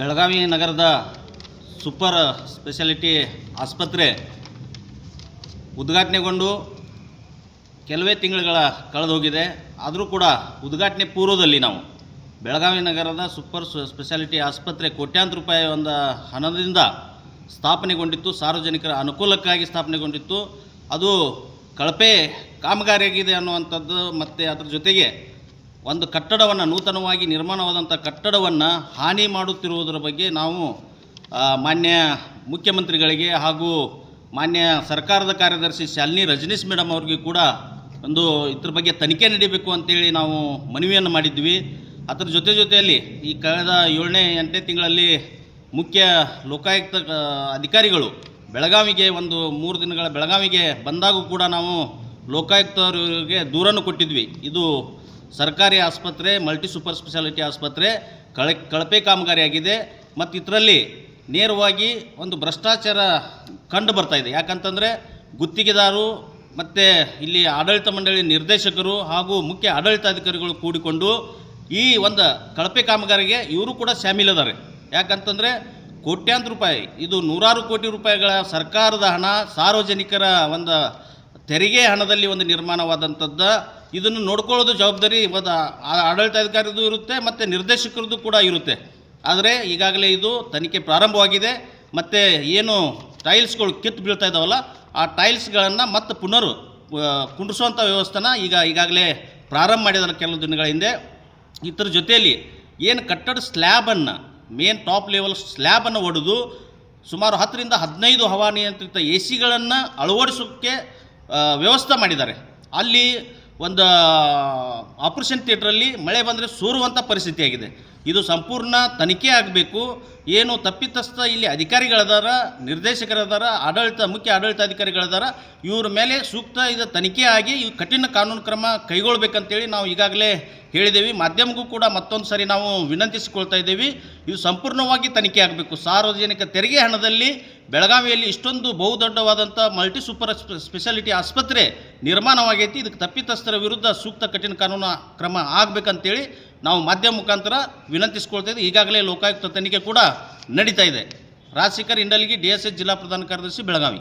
ಬೆಳಗಾವಿ ನಗರದ super speciality ಆಸ್ಪತ್ರೆ ಉದ್ಘಾಟನೆಗೊಂಡು ಕೆಲವೇ ತಿಂಗಳುಗಳ ಕಳೆದು ಹೋಗಿದೆ ಆದರೂ ಕೂಡ ಉದ್ಘಾಟನೆ ಪೂರ್ವದಲ್ಲಿ ನಾವು ಬೆಳಗಾವಿ ನಗರದ ಸೂಪರ್ ಸ್ಪೆಷಾಲಿಟಿ ಆಸ್ಪತ್ರೆ ಕೋಟ್ಯಾಂತರ ರೂಪಾಯಿ ಒಂದು ಹಣದಿಂದ ಸ್ಥಾಪನೆಗೊಂಡಿತ್ತು. ಸಾರ್ವಜನಿಕರ ಅನುಕೂಲಕ್ಕಾಗಿ ಸ್ಥಾಪನೆಗೊಂಡಿತ್ತು. ಅದು ಕಳಪೆ ಕಾಮಗಾರಿಯಾಗಿದೆ ಅನ್ನುವಂಥದ್ದು ಮತ್ತು ಅದರ ಜೊತೆಗೆ ಒಂದು ಕಟ್ಟಡವನ್ನು, ನೂತನವಾಗಿ ನಿರ್ಮಾಣವಾದಂಥ ಕಟ್ಟಡವನ್ನು ಹಾನಿ ಮಾಡುತ್ತಿರುವುದರ ಬಗ್ಗೆ ನಾವು ಮಾನ್ಯ ಮುಖ್ಯಮಂತ್ರಿಗಳಿಗೆ ಹಾಗೂ ಮಾನ್ಯ ಸರ್ಕಾರದ ಕಾರ್ಯದರ್ಶಿ ಶಾಲಿನಿ ರಜನೀಶ್ ಮೇಡಮ್ ಅವ್ರಿಗೆ ಕೂಡ ಒಂದು ಇದ್ರ ಬಗ್ಗೆ ತನಿಖೆ ನಡೀಬೇಕು ಅಂತೇಳಿ ನಾವು ಮನವಿಯನ್ನು ಮಾಡಿದ್ವಿ. ಅದರ ಜೊತೆ ಜೊತೆಯಲ್ಲಿ ಈ ಕಳೆದ ಏಳನೇ ಎಂಟನೇ ತಿಂಗಳಲ್ಲಿ ಮುಖ್ಯ ಲೋಕಾಯುಕ್ತ ಅಧಿಕಾರಿಗಳು ಬೆಳಗಾವಿಗೆ ಒಂದು ಮೂರು ದಿನಗಳ ಬೆಳಗಾವಿಗೆ ಬಂದಾಗೂ ಕೂಡ ನಾವು ಲೋಕಾಯುಕ್ತರಿಗೆ ದೂರನ್ನು ಕೊಟ್ಟಿದ್ವಿ. ಇದು ಸರ್ಕಾರಿ ಆಸ್ಪತ್ರೆ ಮಲ್ಟಿ ಸೂಪರ್ ಸ್ಪೆಷಾಲಿಟಿ ಆಸ್ಪತ್ರೆ, ಕಳೆ, ಕಳಪೆ ಕಾಮಗಾರಿಯಾಗಿದೆ. ಮತ್ತು ಇದರಲ್ಲಿ ನೇರವಾಗಿ ಒಂದು ಭ್ರಷ್ಟಾಚಾರ ಕಂಡು ಬರ್ತಾ ಇದೆ. ಯಾಕಂತಂದರೆ ಗುತ್ತಿಗೆದಾರರು ಮತ್ತು ಇಲ್ಲಿ ಆಡಳಿತ ಮಂಡಳಿ ನಿರ್ದೇಶಕರು ಹಾಗೂ ಮುಖ್ಯ ಆಡಳಿತಾಧಿಕಾರಿಗಳು ಕೂಡಿಕೊಂಡು ಈ ಒಂದು ಕಳಪೆ ಕಾಮಗಾರಿಗೆ ಇವರು ಕೂಡ ಶಾಮೀಲದಾರೆ ಯಾಕಂತಂದರೆ ಕೋಟ್ಯಾಂತರ ರೂಪಾಯಿ, ಇದು ನೂರಾರು ಕೋಟಿ ರೂಪಾಯಿಗಳ ಸರ್ಕಾರದ ಹಣ, ಸಾರ್ವಜನಿಕರ ಒಂದು ತೆರಿಗೆ ಹಣದಲ್ಲಿ ಒಂದು ನಿರ್ಮಾಣವಾದಂಥದ್ದು, ಇದನ್ನು ನೋಡ್ಕೊಳ್ಳೋದು ಜವಾಬ್ದಾರಿ ಒಂದು ಆಡಳಿತಾಧಿಕಾರಿದು ಇರುತ್ತೆ, ಮತ್ತು ನಿರ್ದೇಶಕರದ್ದು ಕೂಡ ಇರುತ್ತೆ. ಆದರೆ ಈಗಾಗಲೇ ಇದು ತನಿಖೆ ಪ್ರಾರಂಭವಾಗಿದೆ, ಮತ್ತು ಏನು ಟೈಲ್ಸ್ಗಳು ಕಿತ್ತು ಬೀಳ್ತಾ ಇದ್ದಾವಲ್ಲ ಆ ಟೈಲ್ಸ್ಗಳನ್ನು ಮತ್ತೆ ಪುನರ್ ಕುಂಡಿಸುವಂಥ ವ್ಯವಸ್ಥೆನ ಈಗ ಈಗಾಗಲೇ ಪ್ರಾರಂಭ ಮಾಡಿದ್ದಾರೆ ಕೆಲವು ದಿನಗಳ ಹಿಂದೆ. ಇದರ ಜೊತೆಯಲ್ಲಿ ಏನು ಕಟ್ಟಡ ಸ್ಲ್ಯಾಬನ್ನು ಮೇನ್ ಟಾಪ್ ಲೆವೆಲ್ ಸ್ಲ್ಯಾಬನ್ನು ಒಡೆದು ಸುಮಾರು ಹತ್ತರಿಂದ ಹದಿನೈದು ಹವಾನಿಯಂತ್ರಿತ ಎ ಸಿಗಳನ್ನು ಅಳವಡಿಸೋಕ್ಕೆ ವ್ಯವಸ್ಥೆ ಮಾಡಿದ್ದಾರೆ. ಅಲ್ಲಿ ಒಂದು ಆಪ್ರೇಷನ್ ಥಿಯೇಟ್ರಲ್ಲಿ ಮಳೆ ಬಂದರೆ ಸೋರುವಂಥ ಪರಿಸ್ಥಿತಿಯಾಗಿದೆ ಇದು ಸಂಪೂರ್ಣ ತನಿಖೆ ಆಗಬೇಕು. ಏನು ತಪ್ಪಿತಸ್ಥ ಇಲ್ಲಿ ಅಧಿಕಾರಿಗಳದಾರ ನಿರ್ದೇಶಕರದಾರ ಆಡಳಿತ, ಮುಖ್ಯ ಆಡಳಿತಾಧಿಕಾರಿಗಳದಾರ ಇವ್ರ ಮೇಲೆ ಸೂಕ್ತ ಇದು ತನಿಖೆ ಆಗಿ ಇವು ಕಠಿಣ ಕಾನೂನು ಕ್ರಮ ಕೈಗೊಳ್ಬೇಕಂತೇಳಿ ನಾವು ಈಗಾಗಲೇ ಹೇಳಿದ್ದೇವೆ ಮಾಧ್ಯಮಕ್ಕೂ ಕೂಡ ಮತ್ತೊಂದು ಸರಿ ನಾವು ವಿನಂತಿಸಿಕೊಳ್ತಾ ಇದ್ದೀವಿ. ಇದು ಸಂಪೂರ್ಣವಾಗಿ ತನಿಖೆ ಆಗಬೇಕು. ಸಾರ್ವಜನಿಕ ತೆರಿಗೆ ಹಣದಲ್ಲಿ ಬೆಳಗಾವಿಯಲ್ಲಿ ಇಷ್ಟೊಂದು ಬಹುದೊಡ್ಡವಾದಂಥ ಮಲ್ಟಿ ಸೂಪರ್ ಸ್ಪೆ- ಸ್ಪೆಷಾಲಿಟಿ ಆಸ್ಪತ್ರೆ ನಿರ್ಮಾಣವಾಗೈತಿ. ಇದಕ್ಕೆ ತಪ್ಪಿತಸ್ಥರ ವಿರುದ್ಧ ಸೂಕ್ತ ಕಠಿಣ ಕಾನೂನು ಕ್ರಮ ಆಗಬೇಕಂತೇಳಿ ನಾವು ಮಾಧ್ಯಮ ಮುಖಾಂತರ ವಿನಂತಿಸ್ಕೊಳ್ತಾ ಇದ್ದೀವಿ. ಈಗಾಗಲೇ ಲೋಕಾಯುಕ್ತ ತನಿಖೆ ಕೂಡ ನಡೀತಾ ಇದೆ. Rajashekhar Indalgi, D S S ಜಿಲ್ಲಾ ಪ್ರಧಾನ ಕಾರ್ಯದರ್ಶಿ, ಬೆಳಗಾವಿ.